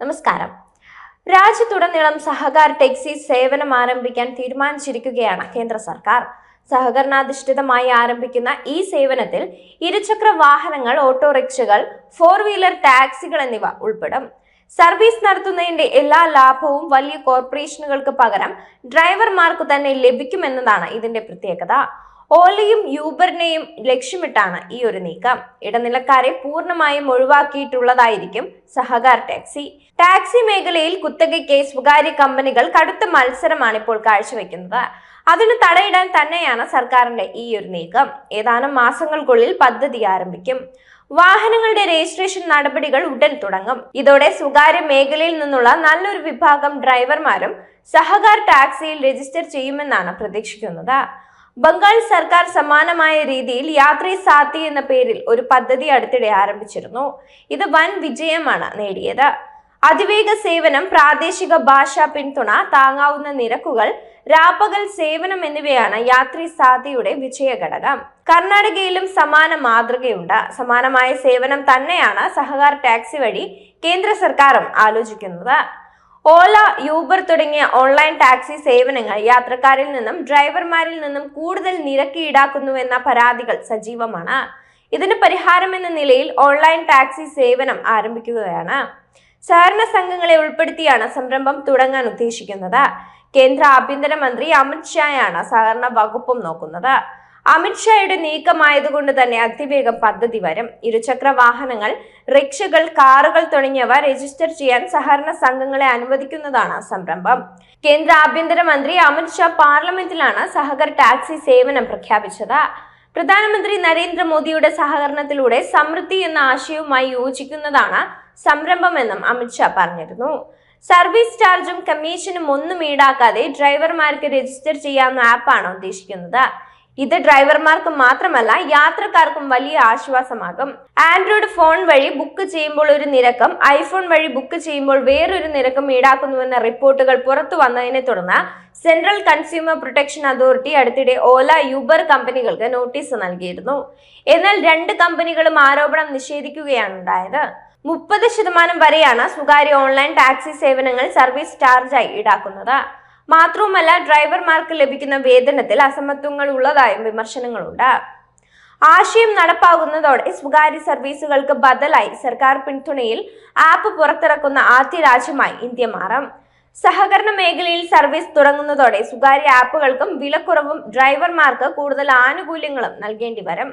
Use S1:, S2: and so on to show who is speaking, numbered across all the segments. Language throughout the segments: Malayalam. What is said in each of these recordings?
S1: നമസ്കാരം. രാജ്യത്തുടനീളം സഹകാർ ടാക്സി സേവനം ആരംഭിക്കാൻ തീരുമാനിച്ചിരിക്കുകയാണ് കേന്ദ്ര സർക്കാർ. സഹകരണാധിഷ്ഠിതമായി ആരംഭിക്കുന്ന ഈ സേവനത്തിൽ ഇരുചക്ര വാഹനങ്ങൾ ഓട്ടോറിക്ഷകൾ ഫോർ വീലർ ടാക്സികൾ എന്നിവ ഉൾപ്പെടും. സർവീസ് നടത്തുന്നതിന്റെ എല്ലാ ലാഭവും വലിയ കോർപ്പറേഷനുകൾക്ക് പകരം ഡ്രൈവർമാർക്ക് തന്നെ ലഭിക്കുമെന്നതാണ് ഇതിന്റെ പ്രത്യേകത. ഓലയും യൂബറിനെയും ലക്ഷ്യമിട്ടാണ് ഈ ഒരു നീക്കം. ഇടനിലക്കാരെ പൂർണമായും ഒഴിവാക്കിയിട്ടുള്ളതായിരിക്കും സഹകാർ ടാക്സി. ടാക്സി മേഖലയിൽ കുത്തകയ്ക്ക് സ്വകാര്യ കമ്പനികൾ കടുത്ത മത്സരമാണ് ഇപ്പോൾ കാഴ്ചവെക്കുന്നത്. അതിന് തടയിടാൻ തന്നെയാണ് സർക്കാരിന്റെ ഈ ഒരു നീക്കം. ഏതാനും മാസങ്ങൾക്കുള്ളിൽ പദ്ധതി ആരംഭിക്കും. വാഹനങ്ങളുടെ രജിസ്ട്രേഷൻ നടപടികൾ ഉടൻ തുടങ്ങും. ഇതോടെ സ്വകാര്യ മേഖലയിൽ നിന്നുള്ള നല്ലൊരു വിഭാഗം ഡ്രൈവർമാരും സഹകാർ ടാക്സിയിൽ രജിസ്റ്റർ ചെയ്യുമെന്നാണ് പ്രതീക്ഷിക്കുന്നത്. ബംഗാൾ സർക്കാർ സമാനമായ രീതിയിൽ യാത്രി സാത്തി എന്ന പേരിൽ ഒരു പദ്ധതി അടുത്തിടെ ആരംഭിച്ചിരുന്നു. ഇത് വൻ വിജയമാണ് നേടിയത്. അതിവേഗ സേവനം പ്രാദേശിക ഭാഷാ പിന്തുണ താങ്ങാവുന്ന നിരക്കുകൾ രാപ്പകൽ സേവനം എന്നിവയാണ് യാത്രി സാധ്യയുടെ വിജയഘടകം. കർണാടകയിലും സമാന മാതൃകയുണ്ട്. സമാനമായ സേവനം തന്നെയാണ് സഹകാർ ടാക്സി വഴി കേന്ദ്ര സർക്കാരും ആലോചിക്കുന്നത്. ഓല യൂബർ തുടങ്ങിയ ഓൺലൈൻ ടാക്സി സേവനങ്ങൾ യാത്രക്കാരിൽ നിന്നും ഡ്രൈവർമാരിൽ നിന്നും കൂടുതൽ നിരക്ക് ഈടാക്കുന്നുവെന്ന പരാതികൾ സജീവമാണ്. ഇതിന് പരിഹാരമെന്ന നിലയിൽ ഓൺലൈൻ ടാക്സി സേവനം ആരംഭിക്കുകയാണ്. സഹകരണ സംഘങ്ങളെ ഉൾപ്പെടുത്തിയാണ് സംരംഭം തുടങ്ങാൻ ഉദ്ദേശിക്കുന്നത്. കേന്ദ്ര ആഭ്യന്തരമന്ത്രി അമിത് ഷായാണ് സഹകരണ വകുപ്പും നോക്കുന്നത്. അമിത്ഷായുടെ നീക്കമായതുകൊണ്ട് തന്നെ അതിവേഗം പദ്ധതി വരും. ഇരുചക്ര വാഹനങ്ങൾ റിക്ഷകൾ കാറുകൾ തുടങ്ങിയവ രജിസ്റ്റർ ചെയ്യാൻ സഹകരണ സംഘങ്ങളെ അനുവദിക്കുന്നതാണ് സംരംഭം. കേന്ദ്ര ആഭ്യന്തരമന്ത്രി അമിത് ഷാ പാർലമെന്റിലാണ് സഹകർ ടാക്സി സേവനം പ്രഖ്യാപിച്ചത്. പ്രധാനമന്ത്രി നരേന്ദ്രമോദിയുടെ സഹകരണത്തിലൂടെ സമൃദ്ധി എന്ന ആശയവുമായി യോജിക്കുന്നതാണ് സംരംഭമെന്നും അമിത്ഷാ പറഞ്ഞിരുന്നു. സർവീസ് ചാർജും കമ്മീഷനും ഒന്നും ഈടാക്കാതെ ഡ്രൈവർമാർക്ക് രജിസ്റ്റർ ചെയ്യാവുന്ന ആപ്പാണ് ഉദ്ദേശിക്കുന്നത്. ഇത് ഡ്രൈവർമാർക്ക് മാത്രമല്ല യാത്രക്കാർക്കും വലിയ ആശ്വാസമാകും. ആൻഡ്രോയിഡ് ഫോൺ വഴി ബുക്ക് ചെയ്യുമ്പോൾ ഒരു നിരക്കും ഐഫോൺ വഴി ബുക്ക് ചെയ്യുമ്പോൾ വേറൊരു നിരക്കും ഈടാക്കുന്നുവെന്ന റിപ്പോർട്ടുകൾ പുറത്തു വന്നതിനെ തുടർന്ന് സെൻട്രൽ കൺസ്യൂമർ പ്രൊട്ടക്ഷൻ അതോറിറ്റി അടുത്തിടെ ഓല യൂബർ കമ്പനികൾക്ക് നോട്ടീസ് നൽകിയിരുന്നു. എന്നാൽ രണ്ട് കമ്പനികളും ആരോപണം നിഷേധിക്കുകയാണ് ഉണ്ടായത് മുപ്പത് ശതമാനം വരെയാണ് സ്വകാര്യ ഓൺലൈൻ ടാക്സി സേവനങ്ങൾ സർവീസ് ചാർജായി ഈടാക്കുന്നത്. മാത്രവുമല്ല ഡ്രൈവർമാർക്ക് ലഭിക്കുന്ന വേതനത്തിൽ അസമത്വങ്ങൾ ഉള്ളതായും വിമർശനങ്ങളുണ്ട്. ആശയം നടപ്പാകുന്നതോടെ സ്വകാര്യ സർവീസുകൾക്ക് ബദലായി സർക്കാർ പിന്തുണയിൽ ആപ്പ് പുറത്തിറക്കുന്ന ആദ്യ രാജ്യമായി ഇന്ത്യ മാറും. സഹകരണ മേഖലയിൽ സർവീസ് തുടങ്ങുന്നതോടെ സ്വകാര്യ ആപ്പുകൾക്കും വിലക്കുറവും ഡ്രൈവർമാർക്ക് കൂടുതൽ ആനുകൂല്യങ്ങളും നൽകേണ്ടി വരും.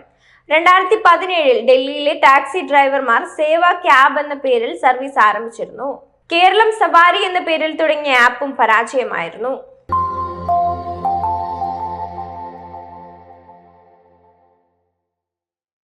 S1: രണ്ടായിരത്തി പതിനേഴിൽ ഡൽഹിയിലെ ടാക്സി ഡ്രൈവർമാർ സേവ ക്യാബ് എന്ന പേരിൽ സർവീസ് ആരംഭിച്ചിരുന്നു. കേരളം സവാരി എന്ന പേരിൽ തുടങ്ങിയ ആപ്പും പരാജയമായിരുന്നു.